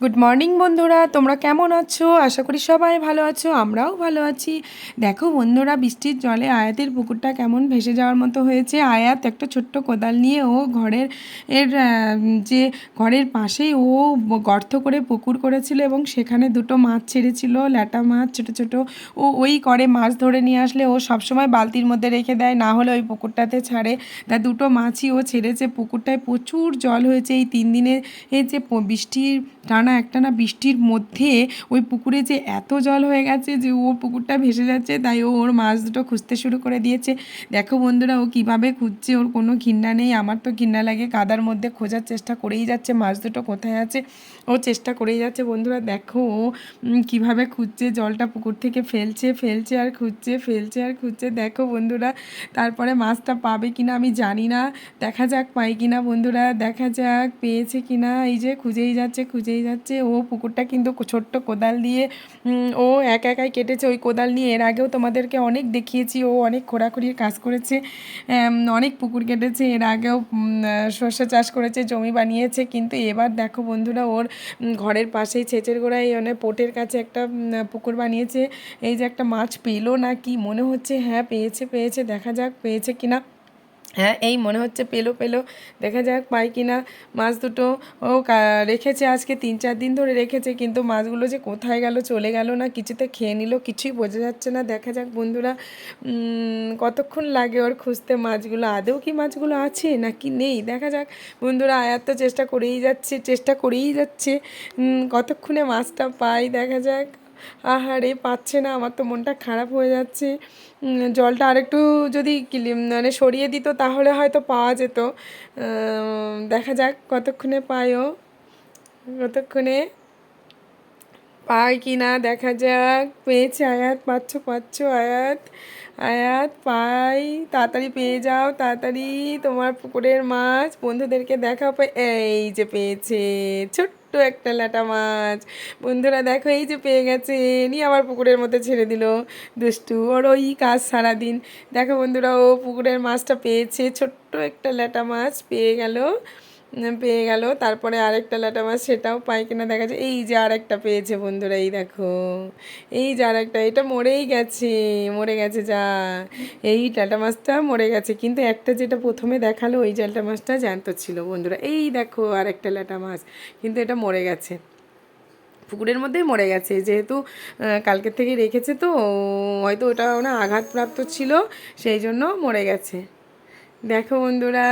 Good morning বন্ধুরা। তোমরা কেমন আছো? আশা করি সবাই ভালো আছো, আমরাও ভালো আছি। দেখো বন্ধুরা, বৃষ্টির জলে আয়াতের পুকুরটা কেমন ভেসে যাওয়ার মতো হয়েছে। আয়াত একটা ছোট্ট কোদাল নিয়ে ও ঘরের, এর যে ঘরের পাশেই ও গর্ত করে পুকুর করেছিল এবং সেখানে দুটো মাছ ছেড়েছিল, ল্যাটা মাছ ছোট ছোট। ও ওই করে মাছ ধরে নিয়ে আসলে ও সবসময় বালতির মধ্যে রেখে দেয়, না হলে ওই পুকুরটাতে ছাড়ে। তা দুটো মাছই ও ছেড়েছে। পুকুরটায় প্রচুর জল হয়েছে। এই তিন দিনে যে বৃষ্টির টানা একটানা বৃষ্টির মধ্যে ওই পুকুরে যে এত জল হয়ে গেছে যে ও পুকুরটা ভেসে যাচ্ছে, তাই ওর মাছ দুটো খুঁজতে শুরু করে দিয়েছে। দেখো বন্ধুরা, ও কীভাবে খুঁজছে? ওর কোনো ঘৃণা নেই। আমার তো ঘৃণা লাগে, কাদার মধ্যে খোঁজার চেষ্টা করেই যাচ্ছে, মাছ দুটো কোথায় আছে? ও চেষ্টা করেই যাচ্ছে। বন্ধুরা, দেখো ও কীভাবে খুঁজছে? জলটা পুকুর থেকে ফেলছে ফেলছে আর খুঁজছে, ফেলছে আর খুঁজছে। দেখো বন্ধুরা, তারপরে মাছটা পাবে কিনা আমি জানি না। দেখা যাক পাই কিনা বন্ধুরা, দেখা যাক পেয়েছে কিনা। এই যে খুঁজেই যাচ্ছে খুঁজেই যাচ্ছে। ও পুকুরটা কিন্তু ছোট্ট কোদাল দিয়ে ও একা একাই কেটেছে ওই কোদাল নিয়ে। এর আগেও তোমাদেরকে অনেক দেখিয়েছি, ও অনেক খোঁড়াখুড়ির কাজ করেছে অনেক পুকুর কেটেছে। এর আগেও সর্ষে চাষ করেছে, জমি বানিয়েছে। কিন্তু এবার দেখো বন্ধুরা, ওর ঘরের পাশেই ছেচের গোড়ায় মানে পোটের কাছে একটা পুকুর বানিয়েছে। এই যে একটা মাছ পেল না কি, মনে হচ্ছে হ্যাঁ পেয়েছে পেয়েছে, দেখা যাক, পেয়েছে কিনা। হ্যাঁ এই মনে হচ্ছে পেল পেল। দেখা যাক পাই কিনা। মাছ দুটো ও রেখেছে আজকে তিন চার দিন ধরে রেখেছে, কিন্তু মাছগুলো যে কোথায় গেল, চলে গেল না, কিছুতে খেয়ে নিল, কিছুই বোঝা যাচ্ছে না। দেখা যাক বন্ধুরা কতক্ষণ লাগে ওর খুঁজতে মাছগুলো? আদেও কি মাছগুলো আছে নাকি নেই? দেখা যাক। বন্ধুরা, আয়াত তো চেষ্টা করেই যাচ্ছে, চেষ্টা করেই যাচ্ছে। কতক্ষণে মাছটা পাই? দেখা যাক। আহারে, পাচ্ছে না, আমার তো মনটা খারাপ হয়ে যাচ্ছে। জলটা আরেকটু যদি মানে সরিয়ে দিত তাহলে হয়তো পাওয়া যেত। দেখা যাক কতক্ষণে পায়ও কতক্ষণে পাই কি না, দেখা যাক। পেয়েছে আয়াত, পাচ্ছ পাচ্ছ আয়াত। আয়াত পাই, তাড়াতাড়ি পেয়ে যাও, তাড়াতাড়ি তোমার পুকুরের মাছ। বন্ধুদেরকে দেখাও পে- এই যে পেয়েছে ছোট্ট একটা ল্যাটা মাছ। বন্ধুরা দেখো, এই যে পেয়ে গেছে। নিয়ে আবার পুকুরের মধ্যে ছেড়ে দিল। দুষ্টু, ওর ওই কাজ সারাদিন। দেখো বন্ধুরা, ও পুকুরের মাছটা পেয়েছে। ছোট্ট একটা ল্যাটা মাছ পেয়ে গেল। পেয়ে গেল। তারপরে আরেকটা ল্যাটা মাছ সেটাও পাই কিনা দেখা যায় এই যে আরেকটা পেয়েছে বন্ধুরা, এই দেখো। এই যে আরেকটা, এটা মরেই গেছে, মরে গেছে যা। এই টাটা মাছটা মরে গেছে। কিন্তু একটা যেটা প্রথমে দেখাল, ওই জালটা মাছটা জ্যান্ত ছিল বন্ধুরা। এই দেখো আরেকটা ল্যাটা মাছ, কিন্তু এটা মরে গেছে। পুকুরের মধ্যেই মরে গেছে। যেহেতু কালকের থেকে রেখেছে তো হয়তো ওটা না আঘাতপ্রাপ্ত ছিল, সেই জন্য মরে গেছে। দেখো বন্ধুরা,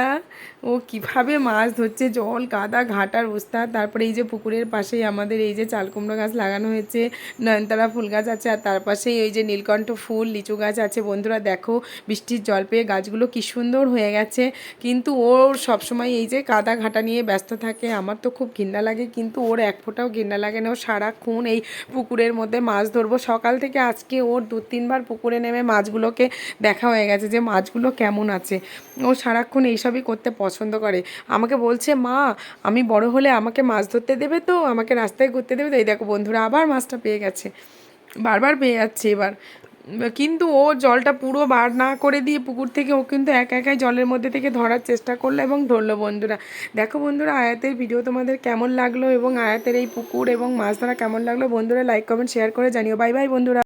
ও কীভাবে মাছ ধরছে, জল কাদা ঘাটার অবস্থা তারপরে এই যে পুকুরের পাশেই আমাদের এই যে চাল কুমড়ো গাছ লাগানো হয়েছে, নয়নতারা ফুল গাছ আছে, আর তার পাশেই ওই যে নীলকণ্ঠ ফুল, লিচু গাছ আছে। বন্ধুরা, দেখো বৃষ্টির জল পেয়ে গাছগুলো কি সুন্দর হয়ে গেছে। কিন্তু ওর সবসময় এই যে কাদা ঘাটা নিয়ে ব্যস্ত থাকে, আমার তো খুব ঘৃণা লাগে, কিন্তু ওর এক ফোঁটাও ঘৃণা লাগে না। ও সারাক্ষণ এই পুকুরের মধ্যে মাছ ধরবো। সকাল থেকে আজকে ওর দু তিনবার পুকুরে নেমে মাছগুলোকে দেখা হয়ে গেছে যে মাছগুলো কেমন আছে। ও সারাক্ষণ এইসবই করতে পছন্দ করে। আমাকে বলছে, মা, আমি বড় হলে আমাকে মাছ ধরতে দেবে তো? আমাকে রাস্তায় ঘুরতে দেবে তো? এই দেখো বন্ধুরা, আবার মাছটা পেয়ে গেছে। বারবার পেয়ে যাচ্ছে এবার। কিন্তু ও জলটা পুরো বার না করে দিয়ে পুকুর থেকে ও কিন্তু একা একাই জলের মধ্যে থেকে ধরার চেষ্টা করল এবং ধরলো বন্ধুরা। দেখো বন্ধুরা, আয়াতের ভিডিও তোমাদের কেমন লাগল এবং আয়াতের এই পুকুর এবং মাছ ধরা কেমন লাগল? বন্ধুরা লাইক কমেন্ট শেয়ার করে জানিও। বাই বাই বন্ধুরা।